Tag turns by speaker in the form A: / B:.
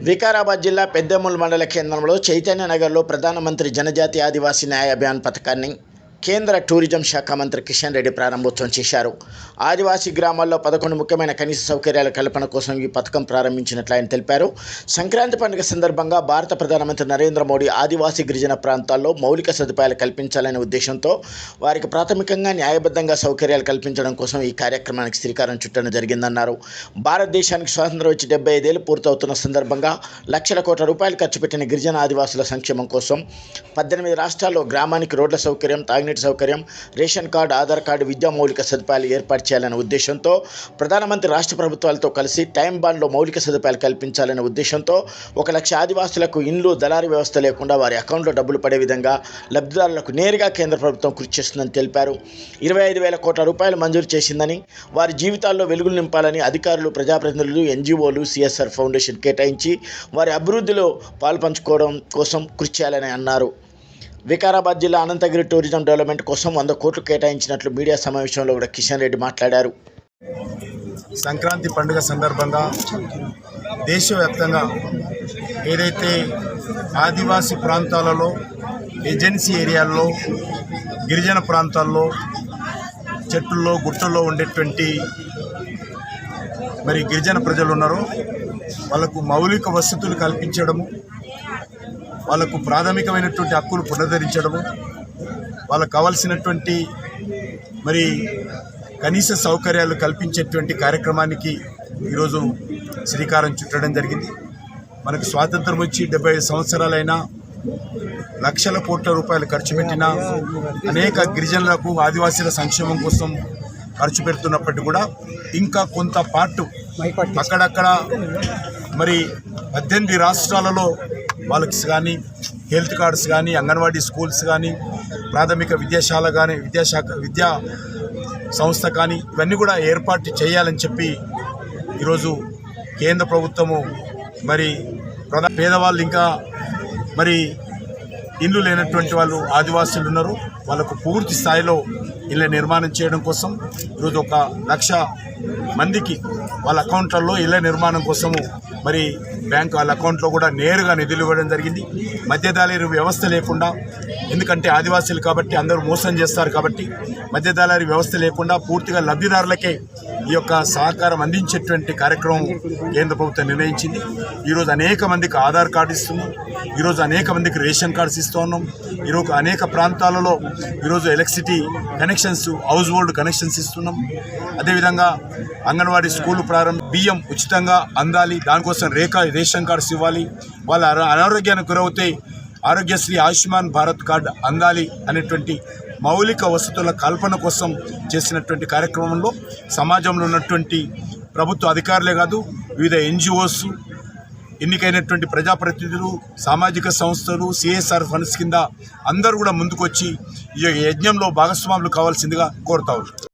A: వికారాబాద్ జిల్లా పెద్దేముల్ మండల కేంద్రంలో చైతన్య నగర్లో ప్రధానమంత్రి జనజాతి ఆదివాసీ న్యాయ అభియాన్ పథకాన్ని కేంద్ర టూరిజం శాఖ మంత్రి కిషన్ రెడ్డి ప్రారంభోత్సవం చేశారు. ఆదివాసీ గ్రామాల్లో పదకొండు ముఖ్యమైన కనీస సౌకర్యాల కల్పన కోసం ఈ పథకం ప్రారంభించినట్లు ఆయన తెలిపారు. సంక్రాంతి పండుగ సందర్భంగా భారత ప్రధానమంత్రి నరేంద్ర మోడీ ఆదివాసీ గిరిజన ప్రాంతాల్లో మౌలిక సదుపాయాలు కల్పించాలనే ఉద్దేశంతో వారికి ప్రాథమికంగా న్యాయబద్ధంగా సౌకర్యాలు కల్పించడం కోసం ఈ కార్యక్రమానికి శ్రీకారం చుట్టడం జరిగిందన్నారు. భారతదేశానికి స్వాతంత్రం వచ్చి డెబ్బై ఐదేళ్ళు పూర్తవుతున్న సందర్భంగా లక్షల కోట్ల రూపాయలు ఖర్చు పెట్టిన గిరిజన ఆదివాసుల సంక్షేమం కోసం పద్దెనిమిది రాష్ట్రాల్లో గ్రామానికి రోడ్ల సౌకర్యం తాగి తాగునీటి సౌకర్యం రేషన్ కార్డు ఆధార్ కార్డు విద్యా మౌలిక సదుపాయాలు ఏర్పాటు చేయాలనే ఉద్దేశంతో ప్రధానమంత్రి రాష్ట్ర ప్రభుత్వాలతో కలిసి టైం బాండ్లో మౌలిక సదుపాయాలు కల్పించాలనే ఉద్దేశంతో ఒక లక్ష ఆదివాసులకు ఇండ్లు దళారీ వ్యవస్థ లేకుండా వారి అకౌంట్లో డబ్బులు పడే విధంగా లబ్ధిదారులకు నేరుగా కేంద్ర ప్రభుత్వం కృషి చేస్తుందని తెలిపారు. ఇరవై ఐదు వేల కోట్ల రూపాయలు మంజూరు చేసిందని వారి జీవితాల్లో వెలుగులు నింపాలని అధికారులు ప్రజాప్రతినిధులు ఎన్జిఓలు సిఎస్ఆర్ ఫౌండేషన్ కేటాయించి వారి అభివృద్ధిలో పాల్పంచుకోవడం కోసం కృషి చేయాలని అన్నారు. వికారాబాద్ జిల్లా అనంతగిరి టూరిజం డెవలప్మెంట్ కోసం వంద కోట్లు కేటాయించినట్లు మీడియా సమావేశంలో కూడా కిషన్ రెడ్డి మాట్లాడారు.
B: సంక్రాంతి పండుగ సందర్భంగా దేశవ్యాప్తంగా ఏదైతే ఆదివాసీ ప్రాంతాలలో ఏజెన్సీ ఏరియాల్లో గిరిజన ప్రాంతాల్లో చెట్టుల్లో గుట్టల్లో ఉండేటువంటి మరి గిరిజన ప్రజలు ఉన్నారో వాళ్ళకు మౌలిక వసతులు కల్పించడము వాళ్ళకు ప్రాథమికమైనటువంటి హక్కులు పునరుద్ధరించడము వాళ్ళకు కావాల్సినటువంటి మరి కనీస సౌకర్యాలు కల్పించేటువంటి కార్యక్రమానికి ఈరోజు శ్రీకారం చుట్టడం జరిగింది. మనకు స్వాతంత్రం వచ్చి డెబ్బై ఐదు సంవత్సరాలైనా లక్షల కోట్ల రూపాయలు ఖర్చు పెట్టిన అనేక గిరిజనులకు ఆదివాసీల సంక్షేమం కోసం ఖర్చు పెడుతున్నప్పటికీ కూడా ఇంకా కొంత పార్ట్ అక్కడక్కడ మరి పద్దెనిమిది రాష్ట్రాలలో వాళ్ళకి కానీ హెల్త్ కార్డ్స్ కానీ అంగన్వాడీ స్కూల్స్ కానీ ప్రాథమిక విద్యాశాల కానీ విద్యాశాఖ విద్యా సంస్థ కానీ ఇవన్నీ కూడా ఏర్పాటు చేయాలని చెప్పి ఈరోజు కేంద్ర ప్రభుత్వము మరి ప్రధా పేదవాళ్ళు ఇంకా మరి ఇల్లు లేనటువంటి వాళ్ళు ఆదివాసులు ఉన్నారు. వాళ్ళకు పూర్తి స్థాయిలో ఇళ్ళ నిర్మాణం చేయడం కోసం ఈరోజు ఒక లక్ష మందికి వాళ్ళ అకౌంట్లలో ఇళ్ళ నిర్మాణం కోసము మరి బ్యాంక్ వాళ్ళ అకౌంట్లో కూడా నేరుగా నిధులు ఇవ్వడం జరిగింది. మధ్యదళారీ వ్యవస్థ లేకుండా ఎందుకంటే ఆదివాసీలు కాబట్టి అందరూ మోసం చేస్తారు కాబట్టి మధ్యదళారీ వ్యవస్థ లేకుండా పూర్తిగా లబ్ధిదారులకే ఈ యొక్క సహకారం అందించేటువంటి కార్యక్రమం కేంద్ర ప్రభుత్వం నిర్ణయించింది. ఈరోజు అనేక మందికి ఆధార్ కార్డు ఇస్తున్నాం. ఈరోజు అనేక మందికి రేషన్ కార్డ్స్ ఇస్తూ ఉన్నాం. ఈరోజు అనేక ప్రాంతాలలో ఈరోజు electricity connections house hold connections ఇస్తున్నాం. అదేవిధంగా అంగన్వాడీ స్కూల్ ప్రారంభ బియ్యం ఉచితంగా అందాలి. దానికోసం రేఖ రేషన్ కార్డ్స్ ఇవ్వాలి. వాళ్ళ అనారోగ్యానికి గురవుతే ఆరోగ్యశ్రీ ఆయుష్మాన్ భారత్ కార్డు అందాలి అనేటువంటి మౌలిక వసతుల కల్పన కోసం చేసినటువంటి కార్యక్రమంలో సమాజంలో ఉన్నటువంటి ప్రభుత్వ అధికారులే కాదు వివిధ ఎన్జిఓస్ ఎన్నికైనటువంటి ప్రజాప్రతినిధులు సామాజిక సంస్థలు సిఎస్ఆర్ ఫండ్స్ కింద అందరూ కూడా ముందుకొచ్చి ఈ యజ్ఞంలో భాగస్వాములు కావాల్సిందిగా కోరుతా